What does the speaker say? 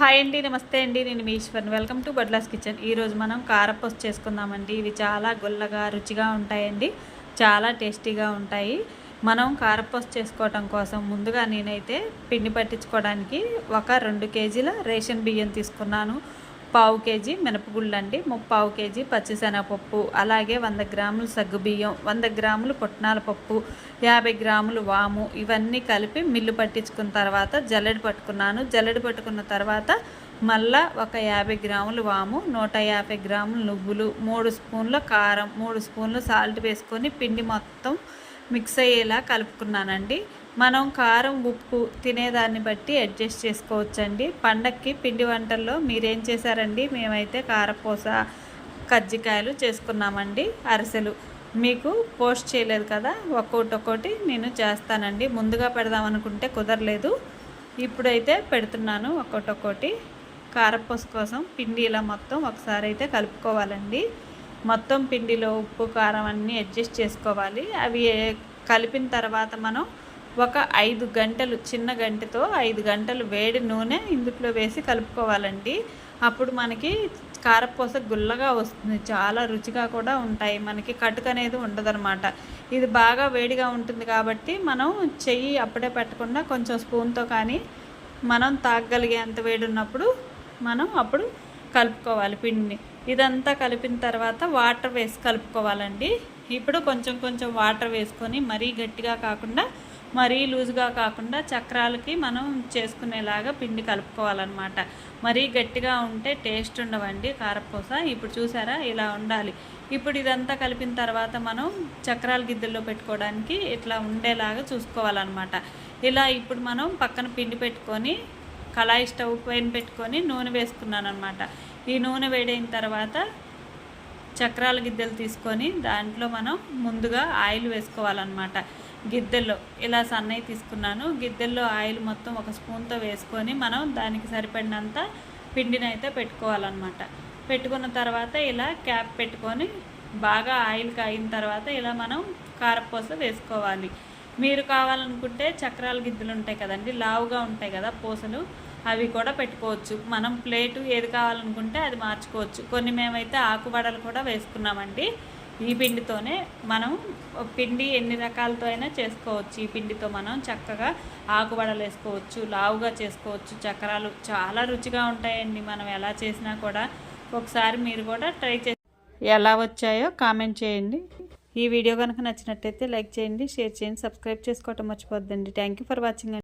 Hi అండి నమస్తే అండి. నేను మీ ఈశ్వర్. వెల్కమ్ టు బడ్లాస్ కిచెన్. ఈరోజు మనం కారపూస చేసుకుందామండి. ఇవి చాలా గుల్లగా రుచిగా ఉంటాయండి. చాలా టేస్టీగా ఉంటాయి. మనం కారపూస చేసుకోవటం కోసం ముందుగా నేనైతే పిండి పట్టించుకోవడానికి ఒక రెండు కేజీల రేషన్ బియ్యం తీసుకున్నాను. పావు కేజీ మినపగుళ్ళు అండి ముప్పావు కేజీ పచ్చిశనగపప్పు అలాగే వంద గ్రాములు సగ్గుబియ్యం వంద గ్రాములు పుట్నాల పప్పు యాభై గ్రాములు వాము ఇవన్నీ కలిపి మిల్లు పట్టించుకున్న తర్వాత జల్లెడ పట్టుకున్నాను. జల్లెడ పట్టుకున్న తర్వాత మళ్ళా ఒక యాభై గ్రాములు వాము నూట యాభై గ్రాములు నువ్వులు మూడు స్పూన్ల కారం మూడు స్పూన్లు సాల్ట్ వేసుకొని పిండి మొత్తం మిక్స్ అయ్యేలా కలుపుకున్నానండి. మనం కారం ఉప్పు తినేదాన్ని బట్టి అడ్జస్ట్ చేసుకోవచ్చండి. పండక్కి పిండి వంటల్లో మీరేం చేశారండి? మేమైతే కారపూస కజ్జికాయలు చేసుకున్నామండి. అరిసెలు. మీకు పోస్ట్ చేయలేదు కదా? ఒక్కొక్కటి ఒక్కొక్కటి నేను చేస్తానండి. ముందుగా పెడదాం అనుకుంటే కుదరలేదు. ఇప్పుడైతే పెడుతున్నాను ఒక్కొక్కటి ఒక్కొక్కటి కారపూస కోసం పిండి ఇలా మొత్తం ఒకసారి అయితే కలుపుకోవాలండి. మొత్తం పిండిలో ఉప్పు కారం అన్నీ అడ్జస్ట్ చేసుకోవాలి. అవి కలిపిన తర్వాత మనం ఒక ఐదు గంటలు చిన్న గంటతో ఐదు గంటలు వేడి నూనె ఇందుట్లో వేసి కలుపుకోవాలండి. అప్పుడు మనకి కారపూస గుల్లగా వస్తుంది. చాలా రుచిగా కూడా ఉంటాయి. మనకి కటుక అనేది ఉండదనమాట ఇది బాగా వేడిగా ఉంటుంది కాబట్టి మనం చెయ్యి అప్పుడే పెట్టకుండా కొంచెం స్పూన్తో కానీ మనం తాగగలిగేంత వేడి ఉన్నప్పుడు మనం అప్పుడు కలుపుకోవాలి పిండిని. ఇదంతా కలిపిన తర్వాత వాటర్ వేసి కలుపుకోవాలండి. ఇప్పుడు కొంచెం కొంచెం వాటర్ వేసుకొని మరీ గట్టిగా కాకుండా మరీ లూజ్గా కాకుండా చక్రాలకి మనం చేసుకునేలాగా పిండి కలుపుకోవాలన్నమాట. మరీ గట్టిగా ఉంటే టేస్ట్ ఉండవండి కారపూస. ఇప్పుడు చూసారా ఇలా ఉండాలి. ఇప్పుడు ఇదంతా కలిపిన తర్వాత మనం చక్రాల గిద్దెల్లో పెట్టుకోవడానికి ఇట్లా ఉండేలాగా చూసుకోవాలన్నమాట. ఇలా ఇప్పుడు మనం పక్కన పిండి పెట్టుకొని కళాయి స్టవ్ పైన పెట్టుకొని నూనె వేసుకున్నాను అనమాట ఈ నూనె వేడైన తర్వాత చక్రాల గిద్దెలు తీసుకొని దాంట్లో మనం ముందుగా ఆయిల్ వేసుకోవాలన్నమాట. గిద్దెల్లో ఇలా సన్నయ్య తీసుకున్నాను. గిద్దెల్లో ఆయిల్ మొత్తం ఒక స్పూన్తో వేసుకొని మనం దానికి సరిపడినంత పిండిని అయితే పెట్టుకోవాలన్నమాట. పెట్టుకున్న తర్వాత ఇలా క్యాప్ పెట్టుకొని బాగా ఆయిల్ కాగిన తర్వాత ఇలా మనం కారపూస వేసుకోవాలి. మీరు కావాలనుకుంటే చక్రాల గిద్దెలు ఉంటాయి కదండి లావుగా ఉంటాయి కదా పూసలు. అవి కూడా పెట్టుకోవచ్చు. మనం ప్లేటు ఏది కావాలనుకుంటే అది మార్చుకోవచ్చు. కొన్ని మేమైతే ఆకుబడలు కూడా వేసుకున్నామండి. ఈ పిండితోనే మనం పిండి ఎన్ని రకాలతో అయినా చేసుకోవచ్చు. ఈ పిండితో మనం చక్కగా ఆకుబడలు వేసుకోవచ్చు లావుగా చేసుకోవచ్చు. చక్రాలు చాలా రుచిగా ఉంటాయండి. మనం ఎలా చేసినా కూడా ఒకసారి మీరు కూడా ట్రై చేసి ఎలా వచ్చాయో కామెంట్ చేయండి. ఈ వీడియో కనుక నచ్చినట్టయితే లైక్ చేయండి షేర్ చేయండి సబ్స్క్రైబ్ చేసుకోవటం మర్చిపోద్దండి. Thank you for watching